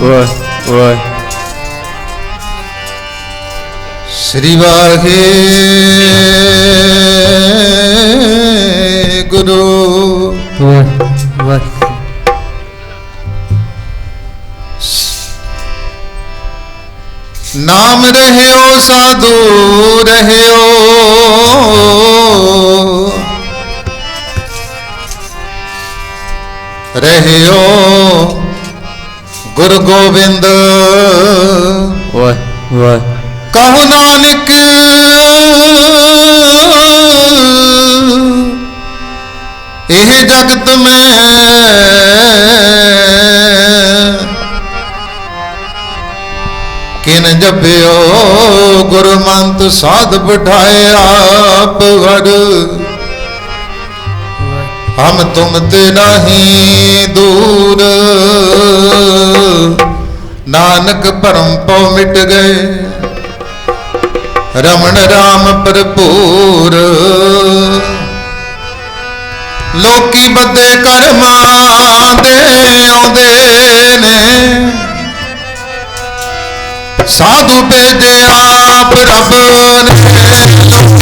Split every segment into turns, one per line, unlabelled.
ਵਾਹ ਵਾਹ।
ਸ੍ਰੀ ਵਾਹਿਗੁਰੂ।
ਵਾਹ ਵਾਹ।
ਨਾਮ ਰਹਿਓ ਸਾਧੂ ਰਹਿਓ। ਰਹਿਓ ਗੁਰੂ ਗੋਬਿੰਦ।
ਵਾਹ ਵਾਹ।
ਕਹੋ ਨਾਨਕ ਇਹ ਜਗਤ ਮੈਂ ਕਿਨ ਜਪਿਓ ਗੁਰਮੰਤ ਸਾਧ ਬਿਠਾਏ ਆਪ ਵੜ। ਹਮ ਤੁਮ ਤੇ ਨਹੀਂ ਦੂਰ। ਨਾਨਕ ਭਰਮ ਪਉ ਮਿਟ ਗਏ। ਰਮਣ ਰਾਮ ਭਰਪੂਰ। ਲੋਕੀ ਬੱਦੇ ਕਰਮਾਂ ਦੇ ਆਉਂਦੇ ਨੇ। ਸਾਧੂ ਭੇਜੇ ਆਪ ਰੱਬ ਨੇ।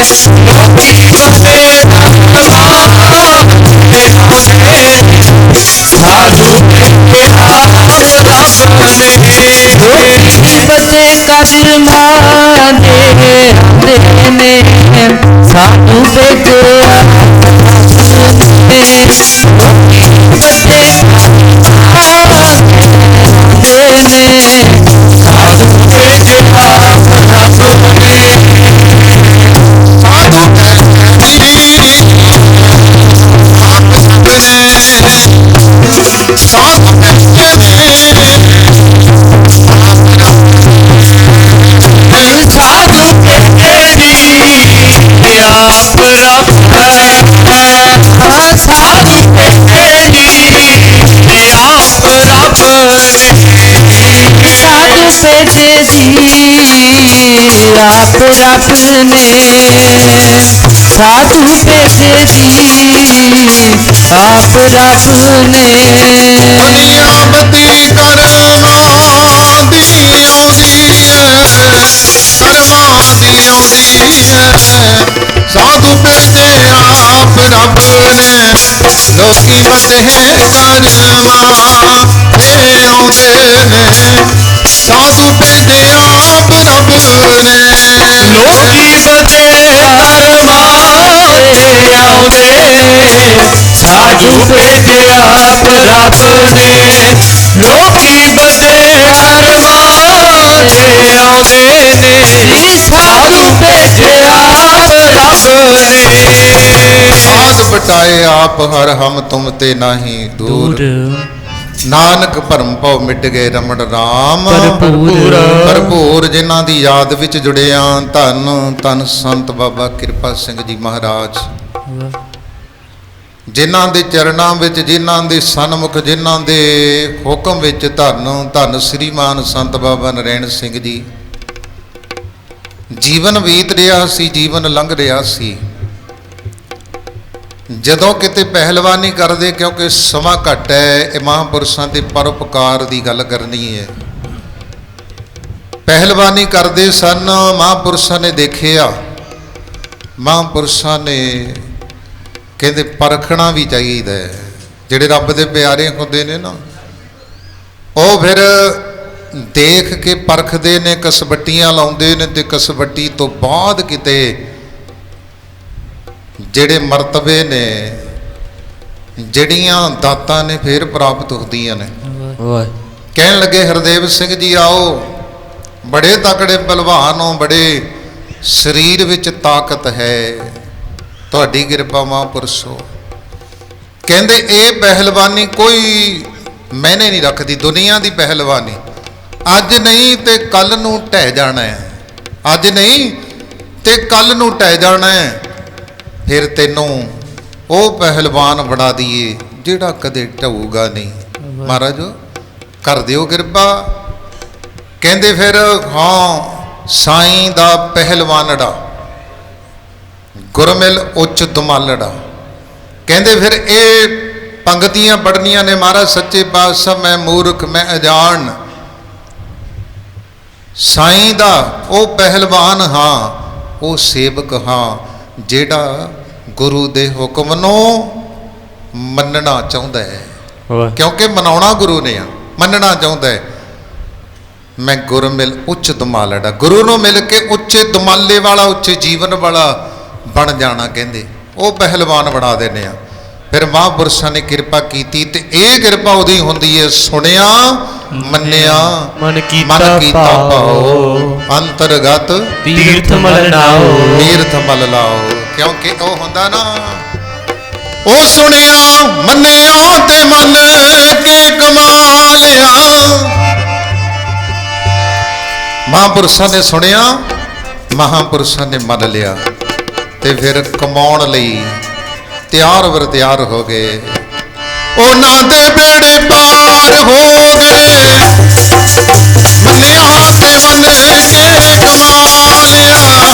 ਨੇ
ਲੋਕੀ ਬੰਦੇ ਕਰਮਾਂ ਦੇ ਨੇ ਸਾਧੂ ਭੇਜੇ
ਜੀ ਆਪ ਰੱਬ ਨੇ ਸਾਧੂ ਭੇਜੇ ਜੀ ਆਪ ਰੱਬ ਨੇ
ਦੁਨੀਆਵਤੀ ਕਰਮਾਂ ਦੀ ਆਉਂਦੀ ਹੈ ਕਰਮਾਂ ਦੀ ਆਉਂਦੀ ਹੈ ਸਾਧੂ ਭੇਜੇ ਆਪ ਰੱਬ ਨੇ ਲੋਕੀ ਬਤੇ ਕਰਮਾਂ ਆਉਂਦੇ ਨੇ ਸਾਧੂ ਭੇਜੇ ਆਪ ਰੱਬ ਨੇ
ਲੋਕੀ ਬਦੇ ਕਰਮਾਂ ਦੇ ਆਉਂਦੇ ਸਾਧੂ ਭੇਜਿਆ ਆਪ ਰੱਬ ਨੇ ਲੋਕੀ ਬਦੇ ਕਰਮਾਂ ਦੇ ਆਉਂਦੇ ਨੇ ਸਾਧੂ ਭੇਜਿਆ ਆਪ ਰੱਬ ਨੇ
ਸਾਧ ਬਟਾਏ ਆਪ ਹਰ ਹਮ ਤੁਮ ਤੇ ਨਹੀਂ ਦੂਰ। ਨਾਨਕ ਭਰਮ ਭਉ ਮਿਟ ਗਏ ਰਮਣ ਰਾਮ।
ਭਰਪੂਰ।
ਭਰਪੂਰ ਜਿਨ੍ਹਾਂ ਦੀ ਯਾਦ ਵਿੱਚ ਜੁੜਿਆ ਧੰਨ ਧੰਨ ਸੰਤ ਬਾਬਾ ਕਿਰਪਾ ਸਿੰਘ ਜੀ ਮਹਾਰਾਜ। ਜਿਨ੍ਹਾਂ ਦੇ ਚਰਨਾਂ ਵਿੱਚ ਜਿਨ੍ਹਾਂ ਦੇ ਸਨਮੁਖ ਜਿਨ੍ਹਾਂ ਦੇ ਹੁਕਮ ਵਿੱਚ ਧੰਨ ਧੰਨ ਸ੍ਰੀਮਾਨ ਸੰਤ ਬਾਬਾ ਨਰੈਣ ਸਿੰਘ ਜੀ। ਜੀਵਨ ਬੀਤ ਰਿਹਾ ਸੀ ਜੀਵਨ ਲੰਘ ਰਿਹਾ ਸੀ। ਜਦੋਂ ਕਿਤੇ ਪਹਿਲਵਾਨੀ ਕਰਦੇ ਕਿਉਂਕਿ ਸਮਾਂ ਘੱਟ ਹੈ, ਇਹ ਮਹਾਂਪੁਰਸ਼ਾਂ ਦੇ ਪਰਉਪਕਾਰ ਦੀ ਗੱਲ ਕਰਨੀ ਹੈ। ਪਹਿਲਵਾਨੀ ਕਰਦੇ ਸਨ, ਮਹਾਂਪੁਰਸ਼ਾਂ ਨੇ ਦੇਖਿਆ। ਮਹਾਂਪੁਰਸ਼ਾਂ ਨੇ ਕਹਿੰਦੇ ਪਰਖਣਾ ਵੀ ਚਾਹੀਦਾ ਜਿਹੜੇ ਰੱਬ ਦੇ ਪਿਆਰੇ ਹੁੰਦੇ ਨੇ ਨਾ, ਉਹ ਫਿਰ ਦੇਖ ਕੇ ਪਰਖਦੇ ਨੇ, ਕਸਬੱਟੀਆਂ ਲਾਉਂਦੇ ਨੇ ਤੇ ਕਸਬੱਟੀ ਤੋਂ ਬਾਅਦ ਕਿਤੇ ਜਿਹੜੇ ਮਰਤਬੇ ਨੇ ਜਿਹੜੀਆਂ ਦਾਤਾਂ ਨੇ ਫਿਰ ਪ੍ਰਾਪਤ ਹੁੰਦੀਆਂ ਨੇ।
ਵਾਹ।
ਕਹਿਣ ਲੱਗੇ ਹਰਦੇਵ ਸਿੰਘ ਜੀ ਆਓ ਬੜੇ ਤਕੜੇ ਬਲਵਾਨ ਹੋ ਬੜੇ ਸਰੀਰ ਵਿੱਚ ਤਾਕਤ ਹੈ ਤੁਹਾਡੀ ਕਿਰਪਾ ਮਹਾਂਪੁਰਸ਼ੋ ਕਹਿੰਦੇ ਇਹ ਪਹਿਲਵਾਨੀ ਕੋਈ ਮੈਨੇ ਨਹੀਂ ਰੱਖਦੀ ਦੁਨੀਆ ਦੀ ਪਹਿਲਵਾਨੀ। ਅੱਜ ਨਹੀਂ ਤੇ ਕੱਲ ਨੂੰ ਢਹਿ ਜਾਣਾ ਹੈ। ਅੱਜ ਨਹੀਂ ਤੇ ਕੱਲ ਨੂੰ ਢਹਿ ਜਾਣਾ ਹੈ। ਫਿਰ ਤੈਨੂੰ ਉਹ ਪਹਿਲਵਾਨ ਬਣਾ ਦਈਏ ਜਿਹੜਾ ਕਦੇ ਢਹੂਗਾ ਨਹੀਂ। ਮਹਾਰਾਜ ਕਰ ਦਿਓ ਕਿਰਪਾ। ਕਹਿੰਦੇ ਫਿਰ ਹਾਂ ਸਾਈਂ ਦਾ ਪਹਿਲਵਾਨੜਾ ਗੁਰਮਿਲ ਉੱਚ ਦੁਮਾਲੜਾ ਕਹਿੰਦੇ ਫਿਰ ਇਹ ਪੰਗਤੀਆਂ ਪੜਨੀਆਂ ਨੇ ਮਹਾਰਾਜ ਸੱਚੇ ਪਾਤਸ਼ਾਹ ਮੈਂ ਮੂਰਖ ਮੈਂ ਅਜਾਣ। ਸਾਈਂ ਦਾ ਉਹ ਪਹਿਲਵਾਨ ਹਾਂ ਉਹ ਸੇਵਕ ਹਾਂ ਜਿਹੜਾ ਗੁਰੂ ਦੇ ਹੁਕਮ ਨੂੰ ਮੰਨਣਾ ਚਾਹੁੰਦਾ ਹੈ। ਕਿਉਂਕਿ ਮਨਾਉਣਾ ਗੁਰੂ ਨੇ ਆ ਮੰਨਣਾ ਚਾਹੁੰਦਾ ਹੈ। ਮੈਂ ਗੁਰ ਮਿਲ ਉੱਚ ਦਮਾਲੜਾ ਗੁਰੂ ਨੂੰ ਮਿਲ ਕੇ ਉੱਚੇ ਦਮਾਲੇ ਵਾਲਾ ਉੱਚੇ ਜੀਵਨ ਵਾਲਾ ਬਣ ਜਾਣਾ ਕਹਿੰਦੇ। ਉਹ ਪਹਿਲਵਾਨ ਬਣਾ ਦਿੰਦੇ ਆ। ਫਿਰ ਮਹਾਂਪੁਰਸ਼ਾਂ ਨੇ ਕਿਰਪਾ ਕੀਤੀ ਤੇ ਇਹ ਕਿਰਪਾ ਉਹਦੀ ਹੁੰਦੀ ਹੈ ਸੁਣਿਆ ਮੰਨਿਆ।
ਮਨ ਕੀਤਾ ਭਾਉ
ਅੰਤਰਗਤ
ਤੀਰਥ ਮਲ ਨਾਓ।
ਤੀਰਥ ਮਲ ਲਾਓ। ਕਿਉਂਕਿ ਉਹ ਹੁੰਦਾ ਨਾ। ਉਹ ਸੁਣਿਆ, ਮੰਨਿਆ ਤੇ ਮੰਨ ਕੇ ਕਮਾ ਲਿਆ। ਮਹਾਂਪੁਰਸ਼ਾਂ ਨੇ ਸੁਣਿਆ, ਮਹਾਂਪੁਰਸ਼ਾਂ ਨੇ ਮੰਨ ਲਿਆ ਤੇ ਫਿਰ ਕਮਾਉਣ ਲਈ ਤਿਆਰ ਵਰ ਤਿਆਰ ਹੋ ਗਏ। ਉਹਨਾਂ ਦੇ ਬੇੜੇ ਪਾਰ ਹੋ ਗਏ। ਮੰਨਿਆ ਤੇ ਮੰਨ ਕੇ ਕਮਾ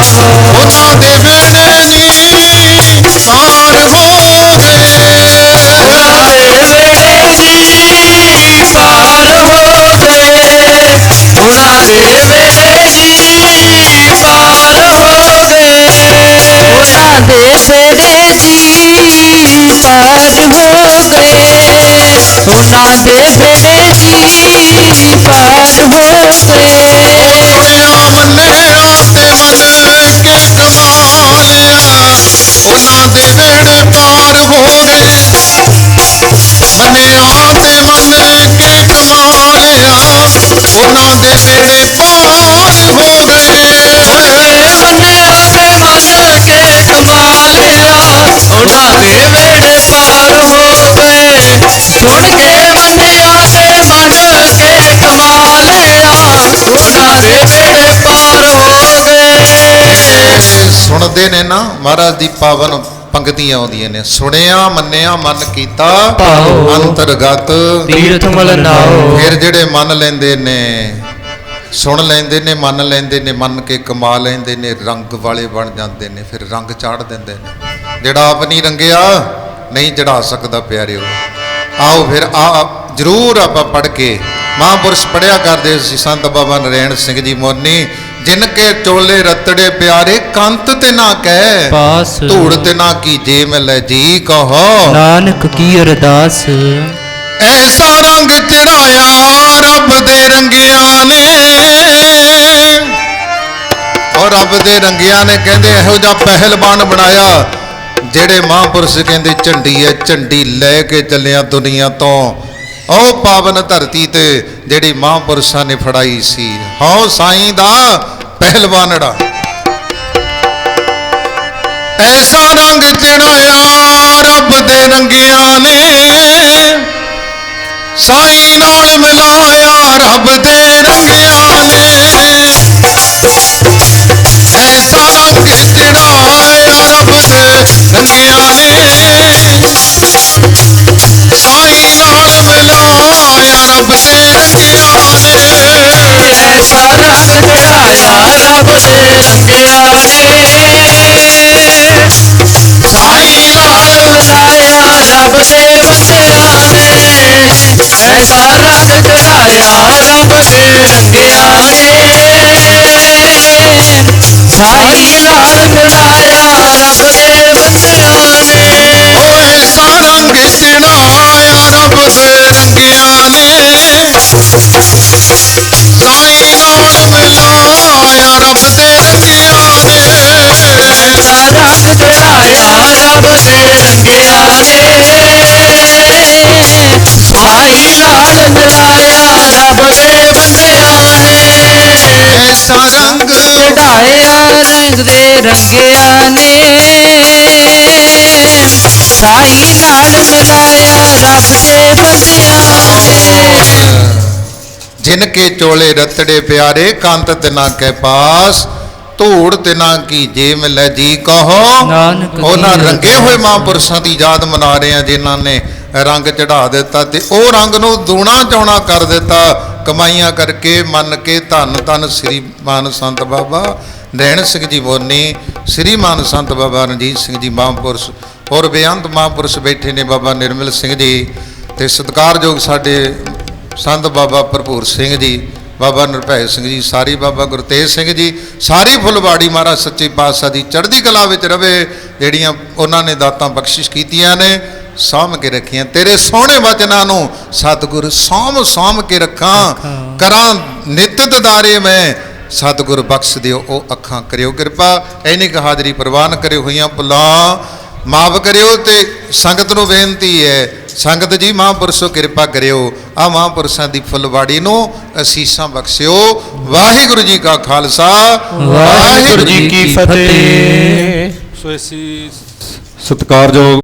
ਉਹਨਾਂ ਦੇ ਬੇੜੇ ਨੀ ਪਾਰ
ਉਹਨਾਂ ਦੇ ਬੇੜੇ ਪਾਰ ਹੋ ਗਏ
ਸੁਣਦੇ ਨੇ ਨਾ ਮਹਾਰਾਜ ਦੀ ਪਾਵਨ ਪੰਕਤੀਆਂ ਆਉਂਦੀਆਂ ਨੇ। ਸੁਣਿਆ ਮੰਨਿਆ ਮਨ ਕੀਤਾ। ਅੰਤਰਗਤ।
ਤੀਰਥ ਮਲ ਨਾਓ।
ਫਿਰ ਜਿਹੜੇ ਮੰਨ ਲੈਂਦੇ ਨੇ ਸੁਣ ਲੈਂਦੇ ਨੇ ਮੰਨ ਲੈਂਦੇ ਨੇ ਮੰਨ ਕੇ ਕਮਾ ਲੈਂਦੇ ਨੇ ਰੰਗ ਵਾਲੇ ਬਣ ਜਾਂਦੇ ਨੇ ਫਿਰ ਰੰਗ ਚਾੜ ਦਿੰਦੇ ਨੇ। ਜਿਹੜਾ ਆਪ ਨਹੀਂ ਰੰਗਿਆ ਨਹੀਂ ਚੜਾ ਸਕਦਾ ਪਿਆਰਿਓ। ਆਓ ਫਿਰ ਆ ਜਰੂਰ ਆਪਾਂ ਪੜ ਕੇ ਮਹਾਂਪੁਰਸ਼ ਪੜਿਆ ਕਰਦੇ ਸੀ ਸੰਤ ਬਾਬਾ ਨਰੈਣ ਸਿੰਘ ਜੀ ਮੋਨੀ ਜਿਨ ਕੇ ਚੋਲੇ ਰਤੜੇ ਪਿਆਰੇ ਕੰਤ ਤੇ ਨਾ ਕਹਿ।
ਪਾਸ।
ਧੂੜ ਤੇ ਨਾ ਕੀਜੇ ਮਿਲੈ ਜੀ ਕਹੋ।
ਨਾਨਕ ਕੀ ਅਰਦਾਸ।
ਐਸਾ ਰੰਗ ਚੜਾਇਆ ਰੱਬ ਦੇ ਰੰਗਿਆਂ ਨੇ। ਉਹ ਰੱਬ ਦੇ ਰੰਗਿਆਂ ਨੇ ਕਹਿੰਦੇ ਇਹੋ ਜਿਹਾ ਪਹਿਲਵਾਨ ਬਣਾਇਆ ਜਿਹੜੇ ਮਹਾਂਪੁਰਸ਼ ਕਹਿੰਦੇ ਝੰਡੀ ਹੈ ਝੰਡੀ ਲੈ ਕੇ ਚੱਲਿਆ ਦੁਨੀਆ ਤੋਂ। ਉਹ ਪਾਵਨ ਧਰਤੀ ਤੇ ਜਿਹੜੀ ਮਹਾਂਪੁਰਸ਼ਾਂ ਨੇ ਫੜਾਈ ਸੀ। ਹਉ ਸਾਈਂ ਦਾ ਪਹਿਲਵਾਨੜਾ। ਐਸਾ ਰੰਗ ਚੜਾਇਆ ਰੱਬ ਦੇ ਰੰਗਿਆਂ ਨੇ। ਸਾਈਂ ਨਾਲ ਮਿਲਾਇਆ ਰੱਬ ਦੇ ਮਿਲਾਇਆ ਰੱਬ ਦੇ ਰੰਗਿਆਂ
ਰੰਗ ਚੜਾਇਆ ਰੱਬ ਦੇ ਰੰਗਿਆਂ ਨੇ
ਸਾਈ ਨਾਲ
ਮਿਲਾਇਆ ਰੱਬ ਦੇ ਬੰਦਿਆਂ
ਜਿਨ ਕੇ ਚੋਲੇ ਰਤੜੇ ਪਿਆਰੇ ਕੰਤ ਤਿਨਾ ਕੇ ਪਾਸ ਧੂੜ ਤਿਨਾ ਕੀ ਜੇ ਮਿਲੈ ਜੀ ਕਹੋ। ਉਹਨਾਂ ਰੰਗ ਹੋਏ ਮਹਾਂਪੁਰਸ਼ਾਂ ਦੀ ਯਾਦ ਮਨਾ ਰਹੇ ਆ ਜਿਨ੍ਹਾਂ ਨੇ ਰੰਗ ਚੜਾ ਦਿੱਤਾ ਤੇ ਉਹ ਰੰਗ ਨੂੰ ਦੂਣਾ ਚੌਣਾ ਕਰ ਦਿੱਤਾ। ਕਮਾਈਆਂ ਕਰਕੇ ਮੰਨ ਕੇ ਧੰਨ ਧੰਨ ਸ੍ਰੀ ਮਾਨ ਸੰਤ ਬਾਬਾ ਨੈਣ ਸਿੰਘ ਜੀ ਬੋਨੀ ਸ੍ਰੀ ਮਾਨ ਸੰਤ ਬਾਬਾ ਰਣਜੀਤ ਸਿੰਘ ਜੀ ਮਹਾਂਪੁਰਸ਼ ਹੋਰ ਬੇਅੰਤ ਮਹਾਂਪੁਰਸ਼ ਬੈਠੇ ਨੇ ਬਾਬਾ ਨਿਰਮਲ ਸਿੰਘ ਜੀ। ਤੇ ਸਤਿਕਾਰਯੋਗ ਸਾਡੇ ਸੰਤ ਬਾਬਾ ਭਰਪੂਰ ਸਿੰਘ ਜੀ ਬਾਬਾ ਨਿਰਭੈ ਸਿੰਘ ਜੀ ਸਾਰੀ ਬਾਬਾ ਗੁਰਤੇਜ ਸਿੰਘ ਜੀ ਸਾਰੀ ਫੁੱਲਵਾੜੀ ਮਹਾਰਾਜ ਸੱਚੇ ਪਾਤਸ਼ਾਹ ਦੀ ਚੜ੍ਹਦੀ ਕਲਾ ਵਿੱਚ ਰਵੇ ਜਿਹੜੀਆਂ ਉਹਨਾਂ ਨੇ ਦਾਤਾਂ ਬਖਸ਼ਿਸ਼ ਕੀਤੀਆਂ ਨੇ ਸਾਂਭ ਕੇ ਰੱਖੀਆਂ। ਤੇਰੇ ਸੋਹਣੇ ਵਚਨਾਂ ਨੂੰ ਸਤਿਗੁਰ ਸਾਂਭ ਸਾਂਭ ਕੇ ਰੱਖਾਂ। ਕਰਾਂ ਨਿਤਿਤ ਦਾਰੇ ਮੈਂ ਸਤਿਗੁਰ ਬਖਸ਼ ਦਿਓ ਉਹ ਅੱਖਾਂ ਕਰਿਓ ਕਿਰਪਾ। ਐਨੀ ਕੁ ਹਾਜ਼ਰੀ ਪ੍ਰਵਾਨ ਕਰਿਓ ਹੋਈਆਂ ਭੁੱਲਾਂ। ਮਾਫ ਕਰਿਓ ਤੇ ਸੰਗਤ ਨੂੰ ਬੇਨਤੀ ਹੈ ਸੰਗਤ ਜੀ ਮਹਾਂਪੁਰਸ਼ੋ ਕਿਰਪਾ ਕਰਿਓ। ਆ ਮਹਾਂਪੁਰਸ਼ਾਂ ਦੀ ਫੁੱਲਵਾੜੀ ਨੂੰ ਅਸੀਸਾਂ ਬਖਸ਼ਿਓ। ਵਾਹਿਗੁਰੂ ਜੀ ਕਾ ਖਾਲਸਾ।
ਵਾਹਿਗੁਰੂ ਜੀ ਕੀ ਫਤਿਹ।
ਸੋ ਅਸੀਂ ਸਤਿਕਾਰਯੋਗ